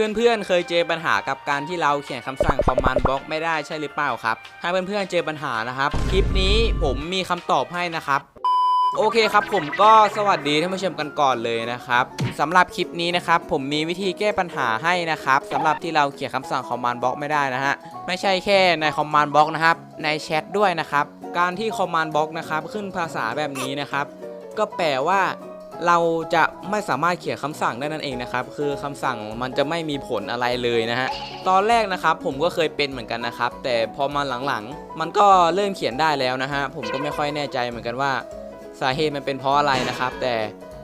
เพื่อนๆ เคยเจอปัญหากับการที่เราเขียนคำสั่ง command block ไม่ได้ใช่หรือเปล่าครับ ถ้าเพื่อนๆ เจอปัญหานะครับ คลิปนี้ผมมีคำตอบให้นะครับโอเคครับผมก็สวัสดีท่านผู้ชมกันก่อนเลยนะครับสำหรับคลิปนี้นะครับผมมีวิธีแก้ปัญหาให้นะครับสำหรับที่เราเขียนคำสั่ง command block ไม่ได้นะฮะไม่ใช่แค่ใน command block นะครับในแชทด้วยนะครับการที่ command block นะครับขึ้นภาษาแบบนี้นะครับก็แปลว่า เราจะไม่สามารถเขียนคำสั่งได้นั่นเองนะครับ คือคำสั่งมันจะไม่มีผลอะไรเลยนะฮะ ตอนแรกนะครับผมก็เคยเป็นเหมือนกันนะครับ แต่พอมาหลังๆ มันก็เริ่มเขียนได้แล้วนะฮะ ผมก็ไม่ค่อยแน่ใจเหมือนกันว่า สาเหตุมันเป็นเพราะอะไรนะครับ แต่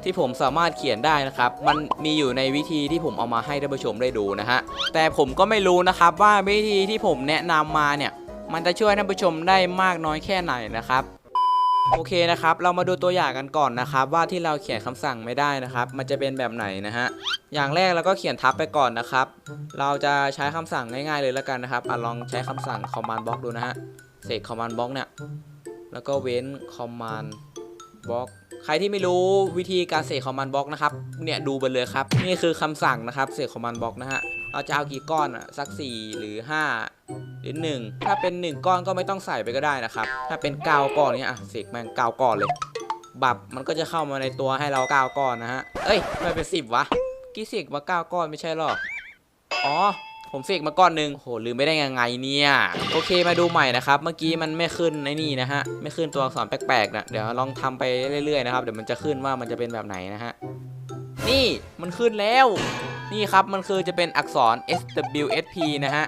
ที่ผมสามารถเขียนได้นะครับ มันมีอยู่ในวิธีที่ผมเอามาให้ท่านผู้ชมได้ดูนะฮะ แต่ผมก็ไม่รู้นะครับว่าวิธีที่ผมแนะนำมาเนี่ย มันจะช่วยท่านผู้ชมได้มากน้อยแค่ไหนนะครับ โอเคนะครับ เรามาดูตัวอย่างกันก่อนนะครับ ว่าที่เราเขียนคำสั่งไม่ได้นะครับ มันจะเป็นแบบไหนนะฮะ อย่างแรกเราก็เขียนทับไปก่อนนะครับ เราจะใช้คำสั่งง่ายๆเลยแล้วกันนะครับอลองใช้คำสั่ง command block ดูนะฮะ เสก command block เนี่ย แล้วก็เว้น command block ใครที่ไม่รู้วิธีการเสก command block นะครับ เนี่ยดูไปเลยครับ นี่คือคำสั่งนะครับ เสก command block นะฮะ เราจะเอากี่ก้อนอะสัก 4 หรือ 5 รือ 1 ถ้าเป็น 1 ก้อนก็ไม่ต้องใส่ไปก็ได้นะครับ ถ้าเป็น9ก้อนเนี่ยอะเสกแม่ง9ก้อนเลย บับมันก็จะเข้ามาในตัวให้เรา9ก้อนนะฮะ เอ้ยทำไมเป็น 10 วะ กี่เสกมา9ก้อนไม่ใช่หรอ อ๋อผมเสกมาก้อนหนึ่งโหลืมไม่ได้ยังไงเนี่ย โอเคมาดูใหม่นะครับ เมื่อกี้มันไม่ขึ้นไอ้นี่นะฮะ ไม่ขึ้นตัวอักษรแปลกๆนะ เดี๋ยวลองทำไปเรื่อยๆนะครับ เดี๋ยวมันจะขึ้นว่ามันจะเป็นแบบไหนนะฮะ นี่มันขึ้นแล้ว นี่ครับมันคือจะเป็นอักษร SWSP นะฮะ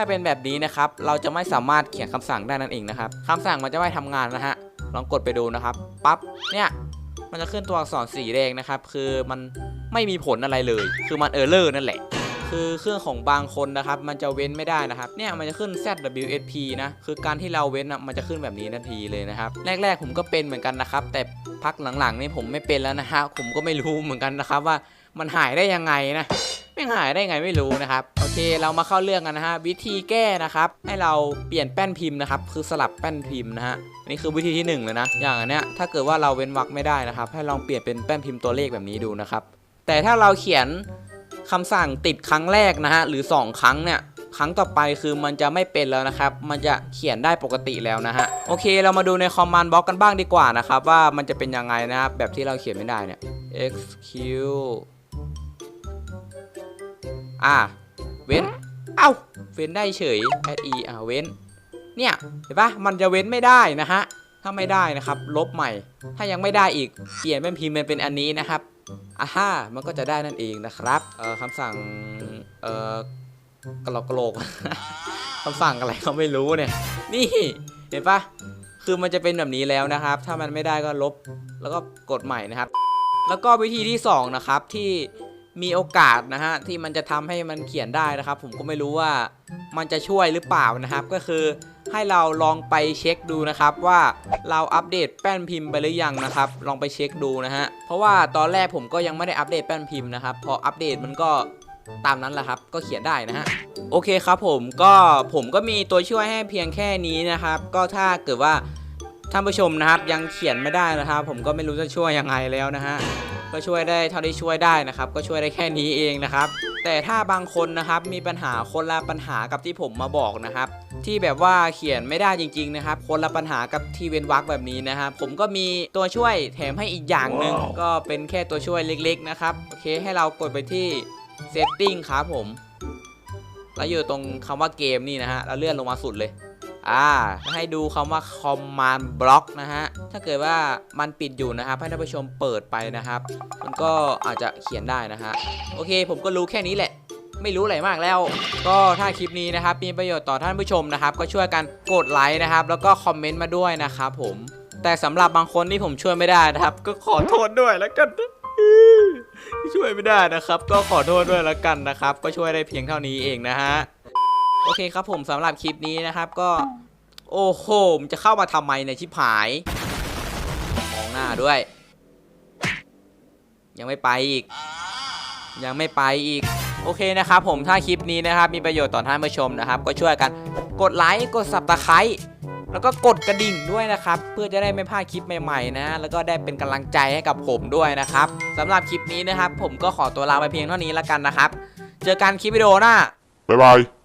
ถ้าเป็นแบบนี้นะครับ เราจะไม่สามารถเขียนคำสั่งได้นั่นเองนะครับคำสั่งมันจะไม่ทำงานนะฮะ ลองกดไปดูนะครับ ปั๊บ เนี่ยมันจะขึ้นตัวอักษรสีแดงนะครับ คือมันไม่มีผลอะไรเลย คือมันเออร์เลอร์นั่นแหละ คือเครื่องของบางคนนะครับ มันจะเว้นไม่ได้นะครับ เนี่ยมันจะขึ้น ZWSP นะ คือการที่เราเว้นอะมันจะขึ้นแบบนี้ทันทีเลยนะครับ แรก ๆ ผมก็เป็นเหมือนกันนะครับ แต่พักหลังๆนี่ผมไม่เป็นแล้วนะฮะ ผมก็ไม่รู้เหมือนกันนะครับว่ามันหายได้ยังไงนะ ไม่หายได้ไงไม่รู้นะครับ เรามาเข้าเรื่องกันนะฮะ วิธีแก้นะครับ ให้เราเปลี่ยนแป้นพิมพ์นะครับ คือสลับแป้นพิมพ์นะฮะนี่คือวิธีที่หนึ่งเลยนะ อย่างอันเนี้ยถ้าเกิดว่าเราเว้นวรรคไม่ได้นะครับ ให้ลองเปลี่ยนเป็นแป้นพิมพ์ตัวเลขแบบนี้ดูนะครับ แต่ถ้าเราเขียนคำสั่งติดครั้งแรกนะฮะ หรือ 2 ครั้งเนี่ยครั้งต่อไปคือมันจะไม่เป็นแล้วนะครับ มันจะเขียนได้ปกติแล้วนะฮะ โอเค เรามาดูในคอมมานด์บล็อกกันบ้างดีกว่านะครับ ว่ามันจะเป็นยังไงนะครับ แบบที่เราเขียนไม่ได้เนี่ย execute อะ เว้น เอ้า เว้นได้เฉย add e อะเว้น เนี่ย เห็นปะมันจะเว้นไม่ได้นะฮะ ถ้าไม่ได้นะครับ ลบใหม่ ถ้ายังไม่ได้อีก เปลี่ยนเป็นพิมพ์เป็นอันนี้นะครับอ่าฮ่ามันก็จะได้นั่นเองนะครับ เอ่อคำสั่ง เอ่อกระโหลกกระโหลกคำสั่งอะไรเขาไม่รู้เนี่ย นี่ เห็นปะคือมันจะเป็นแบบนี้แล้วนะครับ ถ้ามันไม่ได้ก็ลบ แล้วก็กดใหม่นะครับแล้วก็วิธีที่สองนะครับ ที่ มีโอกาสนะฮะที่มันจะทำให้มันเขียนได้นะครับ ผมก็ไม่รู้ว่ามันจะช่วยหรือเปล่านะครับ ก็คือให้เราลองไปเช็คดูนะครับ ว่าเราอัปเดตแป้นพิมพ์ไปหรือยังนะครับ ลองไปเช็คดูนะฮะเพราะว่าตอนแรกผมก็ยังไม่ได้อัปเดตแป้นพิมพ์นะครับ พออัปเดตมันก็ตามนั้นแหละครับก็เขียนได้นะฮะโอเคครับผมก็ผมก็มีตัวช่วยให้เพียงแค่นี้นะครับ ก็ถ้าเกิดว่าท่านผู้ชมนะครับยังเขียนไม่ได้นะครับ ผมก็ไม่รู้จะช่วยยังไงแล้วนะฮะ ก็ช่วยได้เท่าที่ช่วยได้นะครับ ก็ช่วยได้แค่นี้เองนะครับ แต่ถ้าบางคนนะครับมีปัญหาคนละปัญหากับที่ผมมาบอกนะครับ ที่แบบว่าเขียนไม่ได้จริง ๆ นะครับ คนละปัญหากับที่เว้นวรรคแบบนี้นะครับผมก็มีตัวช่วยแถมให้อีกอย่างหนึ่งก็เป็นแค่ตัวช่วยเล็ก ๆ นะครับโอเคให้เรากดไปที่ setting ครับผมแล้วอยู่ตรงคำว่าเกมนี่นะฮะแล้วเลื่อนลงมาสุดเลย อ่าให้ดูคำว่า command block นะฮะ ถ้าเกิดว่ามันปิดอยู่นะครับ ให้ท่านผู้ชมเปิดไปนะครับ มันก็อาจจะเขียนได้นะฮะ โอเค ผมก็รู้แค่นี้แหละไม่รู้อะไรมากแล้ว ก็ถ้าคลิปนี้นะครับ มีประโยชน์ต่อท่านผู้ชมนะครับ ก็ช่วยกันกดไลค์นะครับ แล้วก็คอมเมนต์มาด้วยนะครับผม แต่สำหรับบางคนที่ผมช่วยไม่ได้นะครับ ก็ขอโทษด้วยแล้วกันช่วยไม่ได้นะครับ ก็ขอโทษด้วยแล้วกันนะครับ ก็ช่วยได้เพียงเท่านี้เองนะฮะ โอเคครับผมสำหรับคลิปนี้นะครับก็ โอ้โหมจะเข้ามาทำไมในชิบหาย มองหน้าด้วย ยังไม่ไปอีก ยังไม่ไปอีก โอเคนะครับผมถ้าคลิปนี้นะครับ มีประโยชน์ต่อท่านผู้ชมนะครับ ก็ช่วยกันกดไลค์กด subscribe แล้วก็กดกระดิ่งด้วยนะครับ เพื่อจะได้ไม่พลาดคลิปใหม่ๆนะ แล้วก็ได้เป็นกำลังใจให้กับผมด้วยนะครับสำหรับคลิปนี้นะครับ ผมก็ขอตัวลาไปเพียงเท่านี้แล้วกันนะครับ เจอกันคลิปวิดีโอหน้าบ๊ายบาย